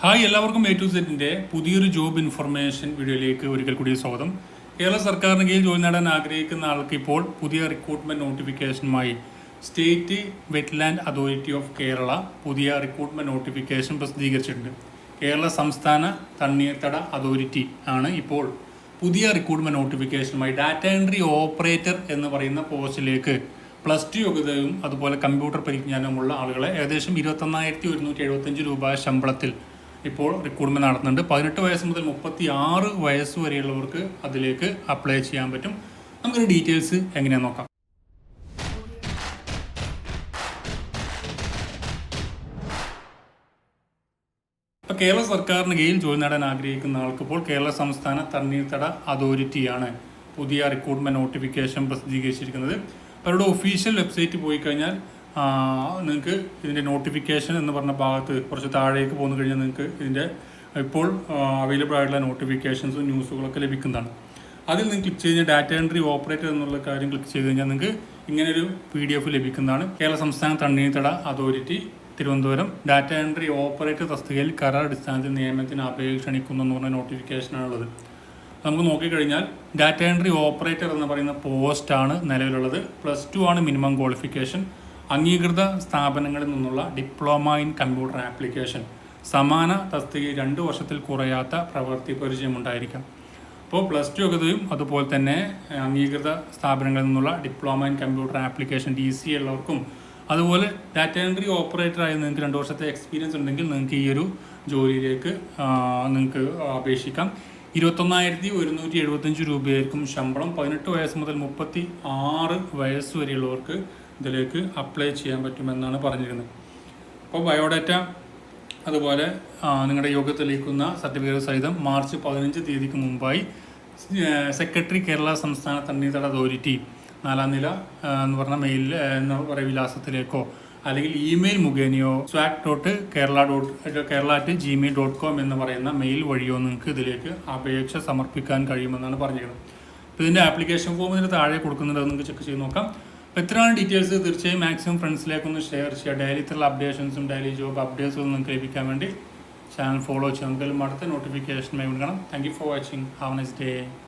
Hi എല്ലാവർക്കും A to സെറ്റിന്റെ പുതിയൊരു ജോബ് ഇൻഫർമേഷൻ വീഡിയോയിലേക്ക് ഒരിക്കൽ കൂടി സ്വാഗതം. കേരള സർക്കാരിന് കീഴിൽ ജോലി നേടാൻ ആഗ്രഹിക്കുന്ന ആൾക്ക് ഇപ്പോൾ പുതിയ recruitment നോട്ടിഫിക്കേഷനുമായി state wetland authority of Kerala പുതിയ റിക്രൂട്ട്മെന്റ് നോട്ടിഫിക്കേഷൻ പ്രസിദ്ധീകരിച്ചിട്ടുണ്ട്. കേരള സംസ്ഥാന തണ്ണീർത്തട അതോറിറ്റി ആണ് ഇപ്പോൾ പുതിയ റിക്രൂട്ട്മെന്റ് നോട്ടിഫിക്കേഷനുമായി ഡാറ്റ എൻട്രി ഓപ്പറേറ്റർ എന്ന് പറയുന്ന പോസ്റ്റിലേക്ക് പ്ലസ് ടു യോഗ്യതയും അതുപോലെ കമ്പ്യൂട്ടർ പരിജ്ഞാനവുമുള്ള ആളുകളെ ഏകദേശം ഇരുപത്തൊന്നായിരത്തി ഒരുന്നൂറ്റി എഴുപത്തഞ്ച് രൂപ ശമ്പളത്തിൽ ഇപ്പോൾ റിക്രൂട്ട്മെന്റ് നടത്തുന്നുണ്ട്. പതിനെട്ട് വയസ്സ് മുതൽ മുപ്പത്തി ആറ് വയസ്സ് വരെയുള്ളവർക്ക് അതിലേക്ക് അപ്ലൈ ചെയ്യാൻ പറ്റും. നമുക്കൊരു ഡീറ്റെയിൽസ് എങ്ങനെയാണെന്ന് നോക്കാം. ഇപ്പോൾ കേരള സർക്കാരിന് കീഴിൽ ജോലി നേടാൻ ആഗ്രഹിക്കുന്ന ആൾക്ക് ഇപ്പോൾ കേരള സംസ്ഥാന തണ്ണീർത്തട അതോറിറ്റിയാണ് പുതിയ റിക്രൂട്ട്മെന്റ് നോട്ടിഫിക്കേഷൻ പ്രസിദ്ധീകരിച്ചിരിക്കുന്നത്. അവരുടെ ഒഫീഷ്യൽ വെബ്സൈറ്റ് പോയി കഴിഞ്ഞാൽ നിങ്ങൾക്ക് ഇതിന്റെ നോട്ടിഫിക്കേഷൻ എന്ന് പറഞ്ഞ ഭാഗത്ത് കുറച്ച് താഴേക്ക് പോന്നു കഴിഞ്ഞാൽ നിങ്ങൾക്ക് ഇതിന്റെ ഇപ്പോൾ അവൈലബിൾ ആയിട്ടുള്ള നോട്ടിഫിക്കേഷൻസും ന്യൂസുകളൊക്കെ ലഭിക്കുന്നതാണ്. അതിൽ നിങ്ങൾ ക്ലിക്ക് ചെയ്ത് ഡാറ്റ എൻട്രി ഓപ്പറേറ്റർ എന്നുള്ള കാര്യം ക്ലിക്ക് ചെയ്ത് കഴിഞ്ഞാൽ നിങ്ങൾക്ക് ഇങ്ങനൊരു പി ഡി എഫ് ലഭിക്കുന്നതാണ്. കേരള സംസ്ഥാന തണ്ണീർത്തട authority Thiruvananthapuram. Data entry operator തസ്തികയിൽ കരാർ അടിസ്ഥാനത്തിൽ നിയമനത്തിന് അപേക്ഷ ക്ഷണിക്കുന്നു എന്ന് പറഞ്ഞ നോട്ടിഫിക്കേഷനാണുള്ളത് നമുക്ക് നോക്കിക്കഴിഞ്ഞാൽ ഡാറ്റ എൻട്രി ഓപ്പറേറ്റർ എന്ന് പറയുന്ന പോസ്റ്റാണ് നിലവിലുള്ളത്. പ്ലസ് ടു ആണ് മിനിമം ക്വാളിഫിക്കേഷൻ അംഗീകൃത സ്ഥാപനങ്ങളിൽ നിന്നുള്ള ഡിപ്ലോമ ഇൻ കമ്പ്യൂട്ടർ ആപ്ലിക്കേഷൻ. സമാന തസ്തികയിൽ രണ്ട് വർഷത്തിൽ കുറയാത്ത പ്രവൃത്തി പരിചയം ഉണ്ടായിരിക്കാം അപ്പോൾ പ്ലസ് ടു യോഗ്യതയും അതുപോലെ തന്നെ അംഗീകൃത സ്ഥാപനങ്ങളിൽ നിന്നുള്ള diploma in computer application D C ഉള്ളവർക്കും അതുപോലെ ഡാറ്റ എൻട്രി ഓപ്പറേറ്റർ ആയി നിങ്ങൾക്ക് രണ്ട് വർഷത്തെ എക്സ്പീരിയൻസ് ഉണ്ടെങ്കിൽ നിങ്ങൾക്ക് ഈ ഒരു ജോലിയിലേക്ക് നിങ്ങൾക്ക് അപേക്ഷിക്കാം. ഇരുപത്തൊന്നായിരത്തി ഒരുന്നൂറ്റി എഴുപത്തഞ്ച് രൂപയായിരിക്കും ശമ്പളം. പതിനെട്ട് വയസ്സ് മുതൽ മുപ്പത്തി ആറ് വയസ്സ് വരെയുള്ളവർക്ക് ഇതിലേക്ക് അപ്ലൈ ചെയ്യാൻ പറ്റുമെന്നാണ് പറഞ്ഞിരുന്നത്. അപ്പോൾ ബയോഡാറ്റ അതുപോലെ നിങ്ങളുടെ യോഗ്യത തെളിയിക്കുന്ന സർട്ടിഫിക്കറ്റ് സഹിതം മാർച്ച് പതിനഞ്ച് തീയതിക്ക് മുമ്പായി സെക്രട്ടറി കേരള സംസ്ഥാന തണ്ണീർത്തട അതോറിറ്റി നാലാം നില എന്ന് പറഞ്ഞ മെയിൽ എന്ന് പറയുന്ന വിലാസത്തിലേക്കോ അല്ലെങ്കിൽ email മുഖേനയോ swak dot Kerala dot Kerala at Gmail dot com എന്ന് പറയുന്ന മെയിൽ വഴിയോ നിങ്ങൾക്ക് ഇതിലേക്ക് അപേക്ഷ സമർപ്പിക്കാൻ കഴിയുമെന്നാണ് പറഞ്ഞിരിക്കുന്നത് ഇതിന്റെ ആപ്ലിക്കേഷൻ ഫോം ഇതിന് താഴെ കൊടുക്കുന്നുണ്ട്. നിങ്ങൾക്ക് ചെക്ക് ചെയ്ത് നോക്കാം. അപ്പോൾ ഇത്രയാണ് ഡീറ്റെയിൽസ് തീർച്ചയായും മാക്സിമം ഫ്രണ്ട്സിലേക്കൊന്ന് ഷെയർ ചെയ്യുക ഡെയിലി ഇത്തരം അപ്ഡേഷൻസും ഡെയിലി ജോബ് അപ്ഡേറ്റ്സും നിങ്ങൾക്ക് ലഭിക്കാൻ വേണ്ടി ചാനൽ ഫോളോ ചെയ്യുക നമുക്ക് അടുത്ത നോട്ടിഫിക്കേഷൻ കൊടുക്കണം thank you for watching have nice day